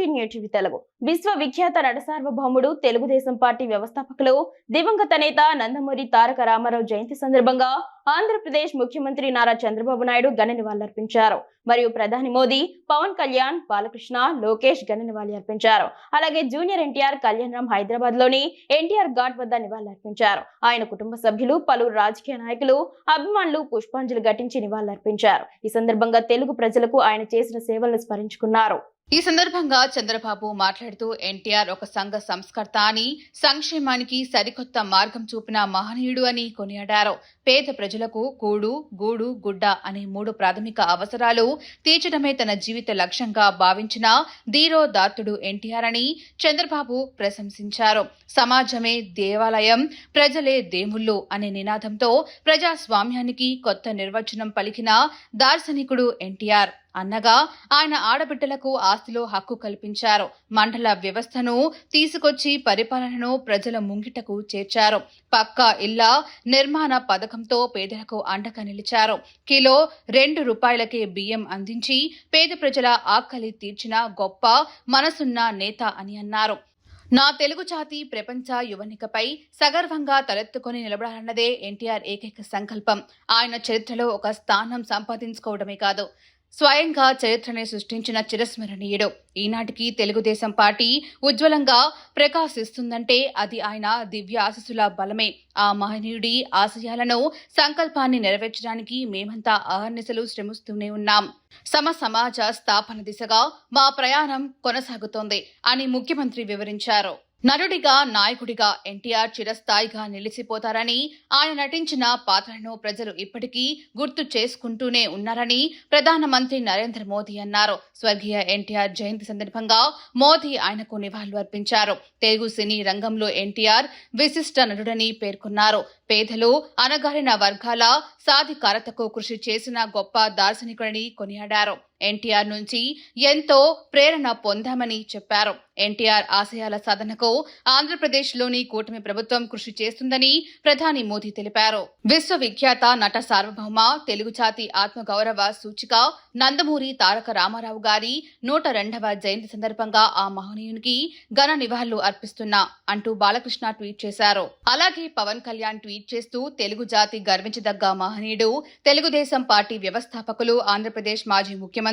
Continue TV Telugu విశ్వవిఖ్యాత నటసార్వభౌముడు Telugu Desam party వ్యవస్థాపకులు దివంగత నేత నందమూరి తారక రామారావు జయంతి సందర్భంగా ఆంధ్రప్రదేశ్ ముఖ్యమంత్రి నారా చంద్రబాబు నాయుడు ఘన నివాళులర్పించారు. మరియు ప్రధాని మోదీ పవన్ కళ్యాణ్ బాలకృష్ణ లోకేష్ ఘన నివాళులర్పించారు. అలాగే జూనియర్ ఎన్టీఆర్ కళ్యాణరామ్ హైదరాబాద్లోని ఎన్టీఆర్ ఘాట్ వద్ద నివాళులర్పించారు. ఆయన కుటుంబ సభ్యులు పలువురు రాజకీయ నాయకులు అభిమానులు పుష్పాంజలి ఘటించి నివాళులర్పించారు. ఈ సందర్భంగా తెలుగు ప్రజలకు ఆయన చేసిన సేవలను స్మరించుకున్నారు. ఈ సందర్భంగా చంద్రబాబు మాట్లాడుతూ ఎన్టీఆర్ ఒక సంఘ సంస్కర్త అని సంక్షేమానికి సరికొత్త మార్గం చూపిన మహనీయుడు అని కొనియాడారు. పేద ప్రజలకు కూడు గూడు గుడ్డ అనే మూడు ప్రాథమిక అవసరాలు తీర్చడమే తన జీవిత లక్ష్యంగా భావించిన ధీరోదాత్తుడు ఎన్టీఆర్ అని చంద్రబాబు ప్రశంసించారు. సమాజమే దేవాలయం ప్రజలే దేవుళ్ళు అనే నినాదంతో ప్రజాస్వామ్యానికి కొత్త నిర్వచనం పలికిన దార్శనికుడు ఎన్టీఆర్. అన్నగా ఆయన ఆడబిడ్డలకు ఆస్తిలో హక్కు కల్పించారు. మండల వ్యవస్థను తీసుకొచ్చి పరిపాలనను ప్రజల ముంగిటకు చేర్చారు. పక్కా ఇళ్ళ నిర్మాణ పథకంతో పేదలకు అండగా నిలిచారు. కిలో రెండు రూపాయలకే బియ్యం అందించి పేద ప్రజల ఆకలి తీర్చిన గొప్ప మనసున్న నేత అని అన్నారు. నా తెలుగు జాతి ప్రపంచ యువనికపై సగర్వంగా తలెత్తుకొని నిలబడాలన్నదే ఎన్టీఆర్ ఏకైక సంకల్పం. ఆయన చరిత్రలో ఒక స్థానం సంపాదించుకోవడమే కాదు. స్వయంగా చరిత్రని సృష్టించిన చిరస్మరణీయుడు. ఈనాటికి తెలుగుదేశం పార్టీ ఉజ్వలంగా ప్రకాశిస్తుందంటే అది ఆయన దివ్య ఆశస్సుల బలమే. ఆ మహనీయుడి ఆశయాలను సంకల్పాన్ని నెరవేర్చడానికి మేమంతా అహర్నిశలు శ్రమిస్తూనే ఉన్నాం. సమ సమాజ స్థాపన దిశగా మా ప్రయాణం కొనసాగుతోంది అని ముఖ్యమంత్రి వివరించారు. నటుడిగా నాయకుడిగా ఎన్టీఆర్ చిరస్థాయిగా నిలిచిపోతారని ఆయన నటించిన పాత్రలను ప్రజలు ఇప్పటికీ గుర్తు చేసుకుంటూనే ఉన్నారని ప్రధానమంత్రి నరేంద్ర మోదీ అన్నారు. స్వర్గీయ ఎన్టీఆర్ జయంతి సందర్భంగా మోదీ ఆయనకు నివాళులు అర్పించారు. తెలుగు సినీ రంగంలో ఎన్టీఆర్ విశిష్ట నటుడని పేర్కొన్నారు. పేదలు అనగారిన వర్గాల సాధికారతకు కృషి చేసిన గొప్ప దార్శనికుడని కొనియాడారు. ఎన్టీఆర్ నుంచి ఎంతో ప్రేరణ పొందామని చెప్పారు. ఎన్టీఆర్ ఆశయాల సాధనకు ఆంధ్రప్రదేశ్లోని కూటమి ప్రభుత్వం కృషి చేస్తుందని ప్రధాని మోదీ తెలిపారు. విశ్వవిఖ్యాత నట సార్వభౌమ తెలుగు జాతి ఆత్మగౌరవ సూచిక నందమూరి తారక రామారావు గారి నూట రెండవ జయంతి సందర్భంగా ఆ మహనీయునికి ఘన నివాళులు అర్పిస్తున్నా అంటూ బాలకృష్ణ ట్వీట్ చేశారు. అలాగే పవన్ కళ్యాణ్ ట్వీట్ చేస్తూ తెలుగు జాతి గర్వించదగ్గ మహనీయుడు తెలుగుదేశం పార్టీ వ్యవస్థాపకులు ఆంధ్రప్రదేశ్ మాజీ ముఖ్యమంత్రి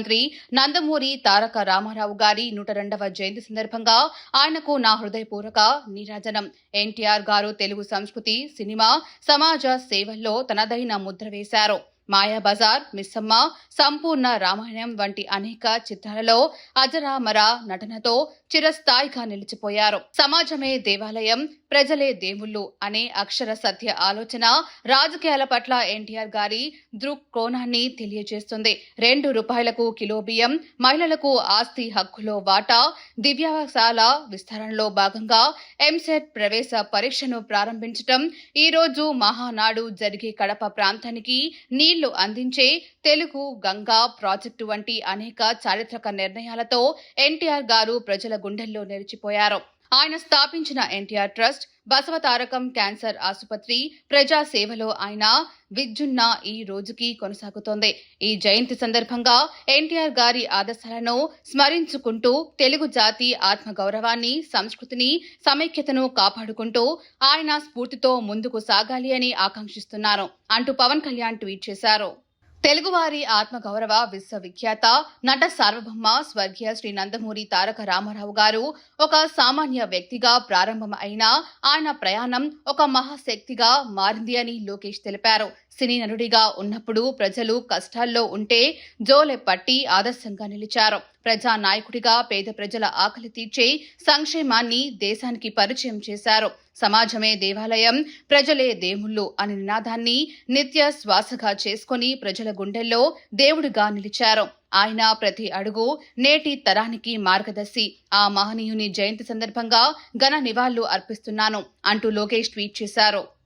నందమూరి తారక రామారావు గారి నూట రెండవ జయంతి సందర్భంగా ఆయనకు నా హృదయపూర్వక నీరాజనం. ఎన్టీఆర్ గారు తెలుగు సంస్కృతి సినిమా సమాజ సేవల్లో తనదైన ముద్ర వేశారు. మాయాబజార్ మిస్సమ్మ సంపూర్ణ రామాయణం వంటి అనేక చిత్రాలలో అజరామర నటనతో చిరస్థాయిగా నిలిచిపోయారు. సమాజమే దేవాలయం ప్రజలే దేవుళ్ళు అనే అక్షర సత్య ఆలోచన రాజకీయాల పట్ల ఎన్టీఆర్ గారి దృక్కోణాన్ని తెలియజేస్తుంది. రెండు రూపాయలకు కిలో బియ్యం మహిళలకు ఆస్తి హక్కులో వాటా దివ్యాసాల విస్తరణలో భాగంగా ఎంసెట్ ప్రవేశ పరీక్షను ప్రారంభించటం ఈ రోజు మహానాడు జరిగే కడప ప్రాంతానికి నీళ్ళు అందించే తెలుగు గంగా ప్రాజెక్టు వంటి అనేక చారిత్రక నిర్ణయాలతో ఎన్టీఆర్ గారు ప్రజల గుండెల్లో నిలిచిపోయారు ఆయన స్థాపించిన ఎన్టీఆర్ ట్రస్ట్ బసవతారకం క్యాన్సర్ ఆసుపత్రి ప్రజా సేవలో ఆయన విద్యున్న ఈ రోజుకి కొనసాగుతోంది. ఈ జయంతి సందర్భంగా ఎన్టీఆర్ గారి ఆదర్శాలను స్మరించుకుంటూ తెలుగు జాతి ఆత్మగౌరవాన్ని సంస్కృతిని సమైక్యతను కాపాడుకుంటూ ఆయన స్ఫూర్తితో ముందుకు సాగాలి అని ఆకాంక్షిస్తున్నారు. అంటూ పవన్ కళ్యాణ్ ట్వీట్ చేశారు. తెలుగువారి ఆత్మగౌరవ విశ్వవిఖ్యాత నట సార్వభౌమ స్వర్గీయ శ్రీ నందమూరి తారక రామారావు గారు ఒక సామాన్య వ్యక్తిగా ప్రారంభం అయిన ఆయన ప్రయాణం ఒక మహాశక్తిగా మారింది అని లోకేష్ తెలిపారు. సినీ నటుడిగా ఉన్నప్పుడు ప్రజలు కష్టాల్లో ఉంటే జోలె పట్టి ఆదర్శంగా నిలిచారు. ప్రజా నాయకుడిగా పేద ప్రజల ఆకలి తీర్చే సంక్షేమాన్ని దేశానికి పరిచయం చేశారు. సమాజమే దేవాలయం ప్రజలే దేవుళ్ళు అనే నినాదాన్ని నిత్య శ్వాసగా చేసుకొని ప్రజల గుండెల్లో దేవుడిగా నిలిచారు. ఆయన ప్రతి అడుగు నేటి తరానికి మార్గదర్శి. ఆ మహనీయుని జయంతి సందర్భంగా ఘన నివాళులు అర్పిస్తున్నాను. అంటూ లోకేష్ ట్వీట్ చేశారు.